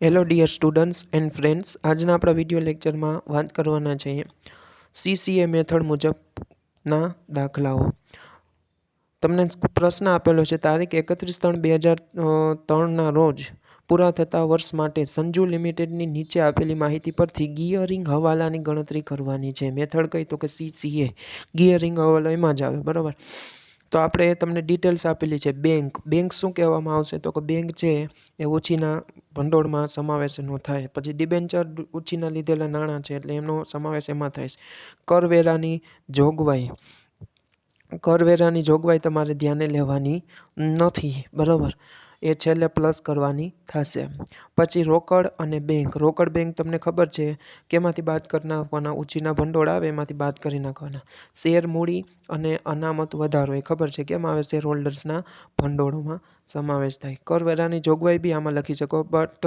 Hello dear students and friends આજના આપણા video લેક્ચરમાં વાત કરવાના છીએ સીસીએ મેથડ મુજબના દાખલાઓ. તમને પ્રશ્ન આપેલો છે, તારીખ એકત્રીસ ત્રણ બે હજાર ત્રણના રોજ પૂરા થતા વર્ષ માટે સંજુ લિમિટેડની નીચે આપેલી માહિતી પરથી ગિયરિંગ હવાલાની ગણતરી કરવાની છે. મેથડ કહી તો કે સીસીએ ગિયરિંગ હવાલો એમાં જ આવે, બરાબર? તો આપણે તમને ડિટેલ્સ આપેલી છે. બેંક બેંક શું કહેવામાં આવશે? તો કે બેંક છે એ ઓછીના ભંડોળમાં સમાવેશ ન થાય. પછી ડિબેન્ચર ઓછીના લીધેલા નાણાં છે એટલે એમનો સમાવેશ એમાં થાય છે. કરવેરાની જોગવાઈ. કરવેરાની જોગવાઈ તમારે ધ્યાને લેવાની નથી. બરાબર? એ છેલ્લે પ્લસ કરવાની થશે. પછી રોકડ અને બેંક રોકડ બેંક તમને ખબર છે કેમાંથી બાદ કરી નાખવાના? ઉછીના ભંડોળ આવે એમાંથી બાદ કરી નાખવાના. શેર મૂડી અને અનામત વધારો. એ ખબર છે કેમ આવે? શેર હોલ્ડર્સના ભંડોળોમાં સમાવેશ થાય. કરવેરાની જોગવાઈ બી આમાં લખી શકો બટ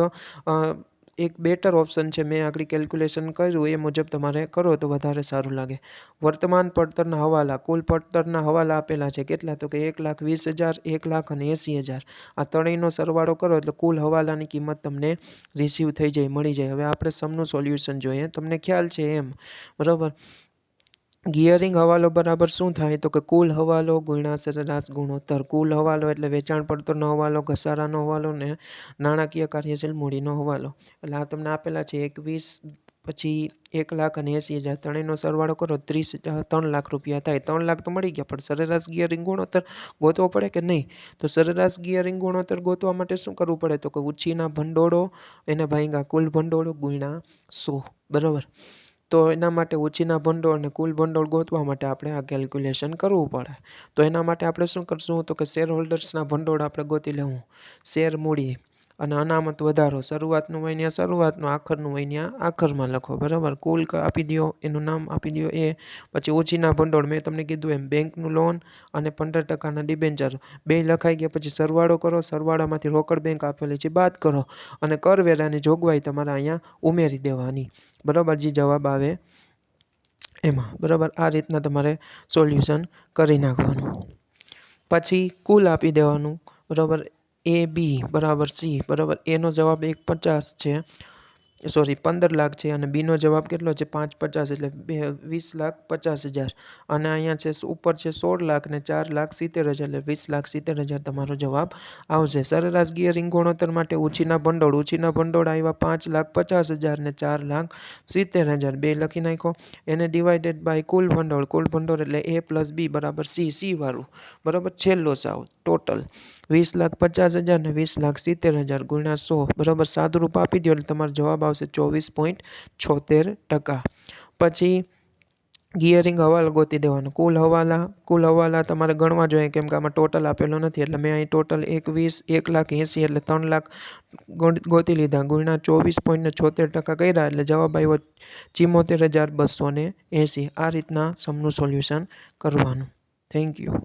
એક બેટર ઓપ્શન છે. મેં આગળ કેલ્ક્યુલેશન કર્યું, એ મુજબ તમારે કરો તો વધારે સારું લાગે. વર્તમાન પડતરના હવાલા, કુલ પડતરના હવાલા આપેલા છે કેટલા? તો કે એક લાખ વીસ હજાર, એક લાખ અને એંસી હજાર. આ ત્રણેયનો સરવાળો કરો એટલે કુલ હવાલાની કિંમત તમને રિસીવ થઈ જાય, મળી જાય. હવે આપણે સમનું સોલ્યુશન જોઈએ. તમને ખ્યાલ છે એમ? બરાબર? ગિયરિંગ હવાલો બરાબર શું થાય? તો કે કુલ હવાલો ગુણ્યા સરેરાશ ગુણોત્તર. કુલ હવાલો એટલે વેચાણ પડતરનો હવાલો, ઘસારાનો હવાલો ને નાણાકીય કાર્યશીલ મૂડીનો હવાલો. એટલે આ તમને આપેલા છે એકવીસ પછી એક લાખ અને એંસી હજાર. ત્રણેયનો સરવાળો કરો, ત્રીસ ત્રણ લાખ રૂપિયા થાય. ત્રણ લાખ તો મળી ગયા, પણ સરેરાશ ગિયરિંગ ગુણોત્તર ગોતવો પડે કે નહીં? તો સરેરાશ ગિયરિંગ ગુણોત્તર ગોતવા માટે શું કરવું પડે? તો કે ઉછીના ભંડોળો, એને ભાઈગા કુલ ભંડોળો ગુણ્યા સો. બરાબર? તો એના માટે ઉછીના ભંડોળ અને કુલ ભંડોળ ગોતવા માટે આપણે આ કેલ્ક્યુલેશન કરવું પડે. તો એના માટે આપણે શું કરશું તો કે શેર હોલ્ડર્સના ભંડોળ આપણે ગોતી લેવું. શેર મૂડી અને અનામત વધારો, શરૂઆતનું ત્યાં શરૂઆતનું, આખરનું હોય આખરમાં લખો, બરાબર? કુલ આપી દો એનું નામ આપી દો એ. પછી ઓછીના ભંડોળ, મેં તમને કીધું એમ, બેંકનું લોન અને પંદર ટકાના ડિબેન્ચર બે લખાઈ ગયા, પછી સરવાળો કરો, સરવાળામાંથી રોકડ બેંક આપેલી છે, બાદ કરો. અને કરવેરાની જોગવાઈ તમારે અહીંયા ઉમેરી દેવાની. બરાબર? જે જવાબ આવે એમાં. બરાબર? આ રીતના તમારે સોલ્યુશન કરી નાખવાનું. પછી કુલ આપી દેવાનું. બરાબર? એ બી બરાબર સી બરાબર. એનો જવાબ એક પચાસ છે. સોરી, પંદર લાખ છે અને બીનો જવાબ કેટલો છે? પાંચ પચાસ એટલે બે, વીસ લાખ પચાસ હજાર. અને અહીંયા છે, ઉપર છે સોળ લાખ ને ચાર લાખ સિત્તેર હજાર એટલે વીસ લાખ સિત્તેર હજાર તમારો જવાબ આવશે. સરેરાશ ગિયરિંગ ગુણોત્તર માટે ઉછીના ભંડોળ ઉછીના ભંડોળ આવ્યા પાંચ લાખ પચાસ હજાર ને ચાર લાખ સિત્તેર હજાર. બે લખી નાખો. એને ડિવાઇડેડ બાય કુલ ભંડોળ કુલ ભંડોળ એટલે એ પ્લસ બી બરાબર સી સી વાળું. બરાબર છેલ્લો સાવ ટોટલ વીસ લાખ પચાસ હજાર ને વીસ લાખ સિત્તેર હજાર ગુણ્યા સો. બરાબર સાદુરૂપ આપી દો એટલે તમારો જવાબ આવશે ચોવીસ પોઈન્ટ છોતેર ટકા. પછી ગિયરિંગ હવાલો ગોતી દેવાનો. કુલ હવાલા કુલ હવાલા તમારે ગણવા જોઈએ કેમ કે આમાં ટોટલ આપેલો નથી. એટલે મેં અહીં ટોટલ એકવીસ એક લાખ એંસી એટલે ત્રણ લાખ ગોતી લીધા. ગુણ્યા ચોવીસ પોઈન્ટ છોતેર ટકા કર્યા એટલે જવાબ આવ્યો ચિમોતેર હજાર બસો ને એંસી. આ રીતના સમનું સોલ્યુશન કરવાનું. Thank you